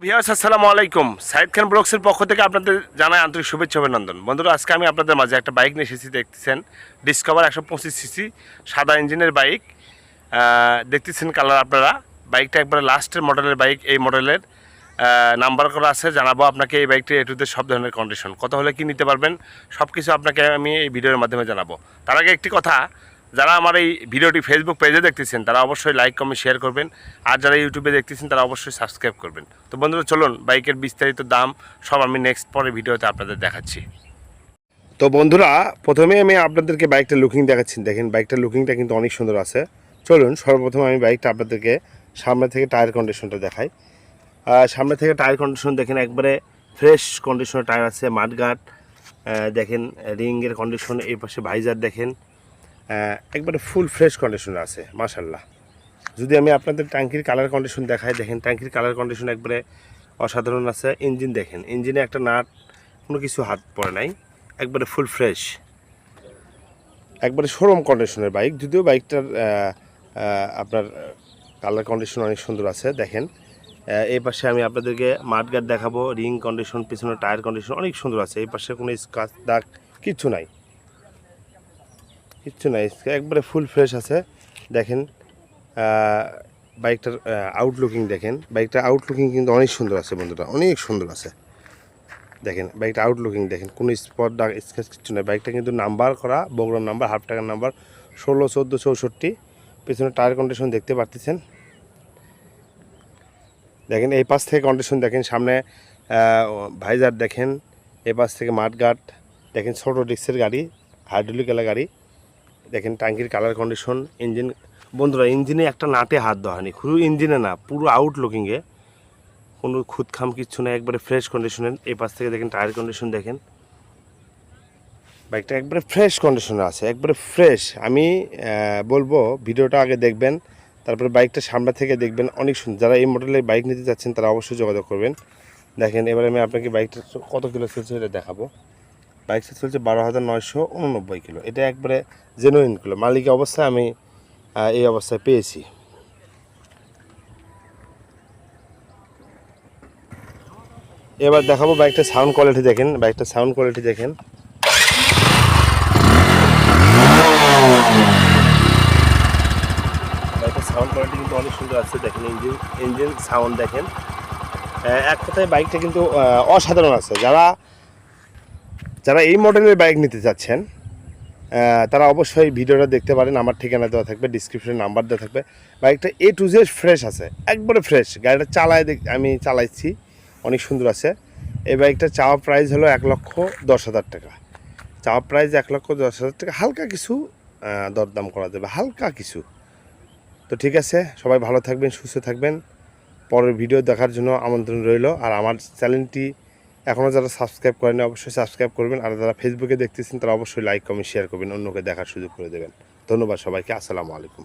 আসসালামু আলাইকুম সাইদ খান ব্লগসের পক্ষ থেকে আপনাদের জানাই আন্তরিক শুভেচ্ছা অভিনন্দন। বন্ধুরা, আজকে আমি আপনাদের মাঝে একটা বাইক নিয়ে এসেছি, দেখতেছেন ডিসকভার একশো পঁচিশ সিসি সাদা ইঞ্জিনের বাইক দেখতেছেন কালার আপনারা। বাইকটা একবারে লাস্টের মডেলের বাইক এই মডেলের নাম্বার করা আছে। জানাব আপনাকে এই বাইকটি এটুতে সব ধরনের কন্ডিশন কত হলে কি নিতে পারবেন সব কিছু আপনাকে আমি এই ভিডিওর মাধ্যমে জানাব। তার আগে একটি কথা যারা আমার এই ভিডিওটি ফেসবুক পেজে দেখতেছেন, তারা অবশ্যই লাইক কমেন্ট শেয়ার করবেন। আর যারা ইউটিউবে দেখতেছেন, তারা অবশ্যই সাবস্ক্রাইব করবেন। তো বন্ধুরা, চলুন বাইকের বিস্তারিত দাম সব আমি নেক্সট পরে ভিডিওতে আপনাদের দেখাচ্ছি। তো বন্ধুরা, প্রথমে আমি আপনাদেরকে বাইকটা লুকিং দেখাচ্ছি। দেখেন বাইকটার লুকিংটা কিন্তু অনেক সুন্দর আছে। চলুন, সর্বপ্রথম আমি বাইকটা আপনাদেরকে সামনে থেকে টায়ার কন্ডিশনটা দেখাই। সামনে থেকে টায়ার কন্ডিশন দেখেন, একবারে ফ্রেশ কন্ডিশনের টায়ার আছে, মাঠঘাট। দেখেন রিংয়ের কন্ডিশন এই পাশে ভাইজার দেখেন। একবারে ফুল ফ্রেশ কন্ডিশন আছে মাশাল্লাহ যদি আমি আপনাদের ট্যাঙ্কির কালার কন্ডিশন দেখাই, দেখেন ট্যাঙ্কির কালার কন্ডিশন একবারে অসাধারণ আছে। ইঞ্জিন দেখেন ইঞ্জিনে একটা নাট, কোনো কিছু হাত পড়ে নাই, একবারে ফুল ফ্রেশ একবারে শোরুম কন্ডিশনের বাইক যদিও বাইকটার আপনার কালার কন্ডিশন অনেক সুন্দর আছে, দেখেন। এই পাশে আমি আপনাদেরকে মাঠগার্ড দেখাবো রিং কন্ডিশন পিছনে টায়ার কন্ডিশন অনেক সুন্দর আছে, এই পাশে কোনো স্কাচ দাগ কিচ্ছু নাই। কিচ্ছু নাই। একবারে ফুল ফ্রেশ আছে। দেখেন বাইকটার আউটলুকিং দেখেন। বাইকটার আউটলুকিং কিন্তু অনেক সুন্দর আছে বন্ধুরা, অনেক সুন্দর আছে। দেখেন, বাইকটা আউটলুকিং দেখেন, কোনো স্পট ডাক স্কেচ কিছু নেই। বাইকটা কিন্তু নাম্বার করা, বগুড়ার নাম্বার হাফ টাকার নাম্বার ষোলো, চোদ্দ, চৌষট্টি। পেছনে টায়ার কন্ডিশন দেখতে পারতেছেন। দেখেন, এই পাশ থেকে কন্ডিশন দেখেন, সামনে ভাইজার দেখেন এই পাশ থেকে মাঠগাট দেখেন, ছোটো ডিক্সের গাড়ি হাইড্রোলিক গাড়ি। দেখেন ট্যাঙ্কির কালার কন্ডিশন ইঞ্জিন বন্ধুরা ইঞ্জিনে একটা নাটে হাত দেওয়া হয়নি। শুধু ইঞ্জিনে না, পুরো আউটলুকিংয়ে কোনো খুদখাম কিচ্ছু না, একবারে ফ্রেশ কন্ডিশনের এই পাশ থেকে দেখেন টায়ার কন্ডিশন দেখেন। বাইকটা একবারে ফ্রেশ কন্ডিশনে আছে, একবারে ফ্রেশ আমি বলব, ভিডিওটা আগে দেখবেন, তারপরে বাইকটা সামনে থেকে দেখবেন। অনেক সুন্দর যারা এই মডেলের বাইক নিতে চাচ্ছেন তারা অবশ্যই যোগাযোগ করবেন। দেখেন, এবারে আমি আপনাকে বাইকটা কত কিলো চলছে এটা দেখাবো। বাইকটা চলছে বারো হাজার নয়শো উননব্বই কিলো। এটা একবারে জেনুইন কিলো। মালিকের অবস্থায় আমি এই অবস্থায় পেয়েছি। এবার দেখাবো বাইকটা সাউন্ড কোয়ালিটি দেখেন। বাইকটা সাউন্ড কোয়ালিটি দেখেন। বাইকের সাউন্ড কোয়ালিটি কিন্তু অনেক সুন্দর আছে। দেখেন ইঞ্জিন ইঞ্জিন সাউন্ড দেখেন। এক কথায় বাইকটা কিন্তু অসাধারণ আছে। যারা যারা এই মডেলের বাইক নিতে চাচ্ছেন তারা অবশ্যই ভিডিওটা দেখতে পারেন। আমার ঠিকানা দেওয়া থাকবে ডিসক্রিপশনে নাম্বার দেওয়া থাকবে। বাইকটা এ টু জেড ফ্রেশ আছে, একবারে ফ্রেশ গাড়িটা চালায় দেখ আমি চালাইছি, অনেক সুন্দর আছে। এই বাইকটা চাওয়া প্রাইস হলো এক লক্ষ দশ হাজার টাকা। চাওয়া প্রাইস এক লক্ষ দশ হাজার টাকা, হালকা কিছু দরদাম করা যাবে, হালকা কিছু। তো ঠিক আছে, সবাই ভালো থাকবেন, সুস্থ থাকবেন। পরের ভিডিও দেখার জন্য আমন্ত্রণ রইল। আর আমার চ্যানেলটি এখনও যারা সাবস্ক্রাইব করেনি অবশ্যই সাবস্ক্রাইব করবেন। আর যারা ফেসবুকে দেখতেছেন, তারা অবশ্যই লাইক কমেন্ট শেয়ার করবেন। অন্যকে দেখার সুযোগ করে দেবেন। ধন্যবাদ সবাইকে। আসসালামু আলাইকুম।